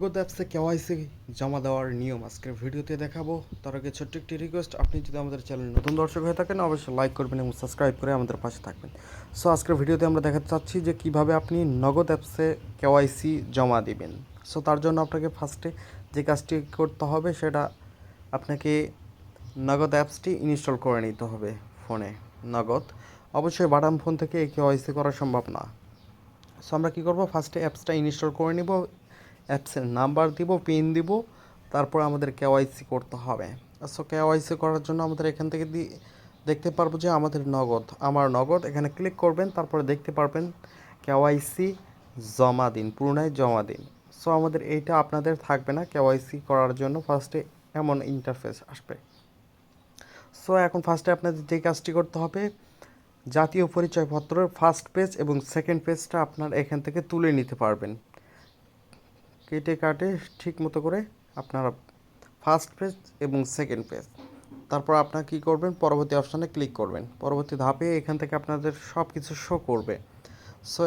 নগদ অ্যাপসে কেওয়াইসি জমা দেওয়ার নিয়ম আজকের ভিডিওতে দেখাবো। তার আগে ছোট্ট একটি রিকোয়েস্ট আপনি যদি আমাদের চ্যানেল নতুন দর্শক হয়ে থাকেন, অবশ্যই লাইক করবেন এবং সাবস্ক্রাইব করে আমাদের পাশে থাকবেন। সো আজকের ভিডিওতে আমরা দেখাতে চাচ্ছি যে কীভাবে আপনি নগদ অ্যাপসে কেওয়াইসি জমা দিবেন। সো তার জন্য আপনাকে ফার্স্টে যে কাজটি করতে হবে, সেটা আপনাকে নগদ অ্যাপসটি ইনস্টল করে নিতে হবে ফোনে নগদ। অবশ্যই বাটাম ফোন থেকে কেওয়াইসি করা সম্ভব না। সো আমরা কী করব? ফার্স্টে অ্যাপসটা ইনস্টল করে নিব। অ্যাপসের নাম্বার দিব, পিন দিব, তারপর আমাদের কেওয়াইসি করতে হবে। সো কেওয়াইসি করার জন্য আমাদের এখান থেকে দেখতে পারব যে আমাদের নগদ, আমার নগদ, এখানে ক্লিক করবেন, তারপরে দেখতে পারবেন কেওয়াইসি জমা দিন, পুনরায় জমা দিন। সো আমাদের এইটা আপনাদের থাকবে না কেওয়াইসি করার জন্য ফার্স্টে এমন ইন্টারফেস আসবে। সো এখন ফার্স্টে আপনাদের যে কাজটি করতে হবে, জাতীয় পরিচয়পত্রের ফার্স্ট পেজ এবং সেকেন্ড পেজটা আপনার এখান থেকে তুলে নিতে পারবেন। কেটে কাটে ঠিক মতো করে আপনারা ফার্স্ট পেজ এবং সেকেন্ড পেজ তারপর আপনার কী করবেন? পরবর্তী অপশানে ক্লিক করবেন। পরবর্তী ধাপে এখান থেকে আপনাদের সব কিছু শো করবে। সো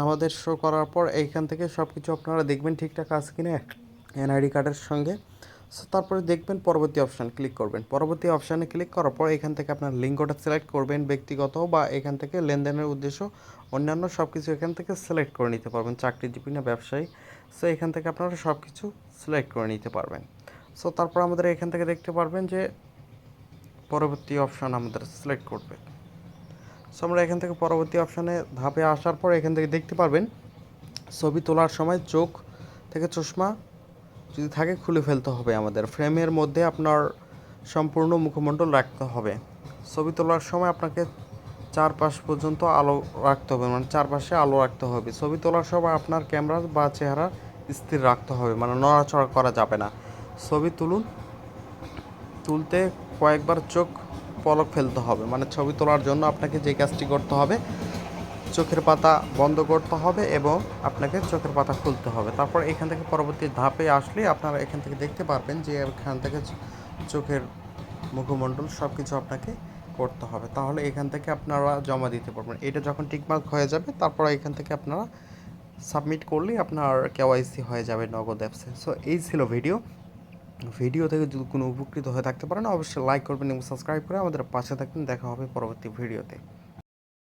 আমাদের শো করার পর এইখান থেকে সব কিছু আপনারা দেখবেন ঠিকঠাক আছে কিনা এনআইডি কার্ডের সঙ্গে। সো তারপরে দেখবেন পরবর্তী অপশান ক্লিক করবেন। পরবর্তী অপশানে ক্লিক করার পর এখান থেকে আপনার লিঙ্কটা সিলেক্ট করবেন ব্যক্তিগত বা এখান থেকে লেনদেনের উদ্দেশ্য অন্যান্য সব কিছু এখান থেকে সিলেক্ট করে নিতে পারবেন। চাকরিজীবী না ব্যবসায়ী। সো এখান থেকে আপনারা সব কিছু সিলেক্ট করে নিতে পারবেন। সো তারপর আমাদের এখান থেকে দেখতে পারবেন যে পরবর্তী অপশান আমাদের সিলেক্ট করবে। সো আমরা এখান থেকে পরবর্তী অপশানে ধাপে আসার পর এখান থেকে দেখতে পারবেন, ছবি তোলার সময় চোখ থেকে চশমা যদি থাকে খুলে ফেলতে হবে আমাদের। ফ্রেমের মধ্যে আপনার সম্পূর্ণ মুখমণ্ডল রাখতে হবে। ছবি তোলার সময় আপনাকে চারপাশ পর্যন্ত আলো রাখতে হবে মানে চারপাশে আলো রাখতে হবে। ছবি তোলার সময় আপনার ক্যামেরা বা চেহারা স্থির রাখতে হবে মানে নড়াচড়া করা যাবে না। ছবি তুলুন, তুলতে কয়েকবার চোখ পলক ফেলতে হবে মানে ছবি তোলার জন্য আপনাকে যে কাজটি করতে হবে, চোখের পাতা বন্ধ করতে হবে এবং আপনাকে চোখের পাতা খুলতে হবে। তারপর এখান থেকে পরবর্তী ধাপে আসলে আপনারা এখান থেকে দেখতে পারবেন যে এখান থেকে চোখের মুখমণ্ডল সব কিছু আপনাকে করতে হবে। তাহলে এখান থেকে আপনারা জমা দিতে পারবেন। এটা যখন টিকমার্ক হয়ে যাবে, তারপর এখান থেকে আপনারা সাবমিট করলেই আপনার কেওয়াইসি হয়ে যাবে নগদ অ্যাপসে। সো এই ছিল ভিডিও। ভিডিও থেকে যদি কোনো উপকৃত হয়ে থাকতে পারেন, অবশ্যই লাইক করবেন এবং সাবস্ক্রাইব করে আমাদের পাশে থাকবেন। দেখা হবে পরবর্তী ভিডিওতে।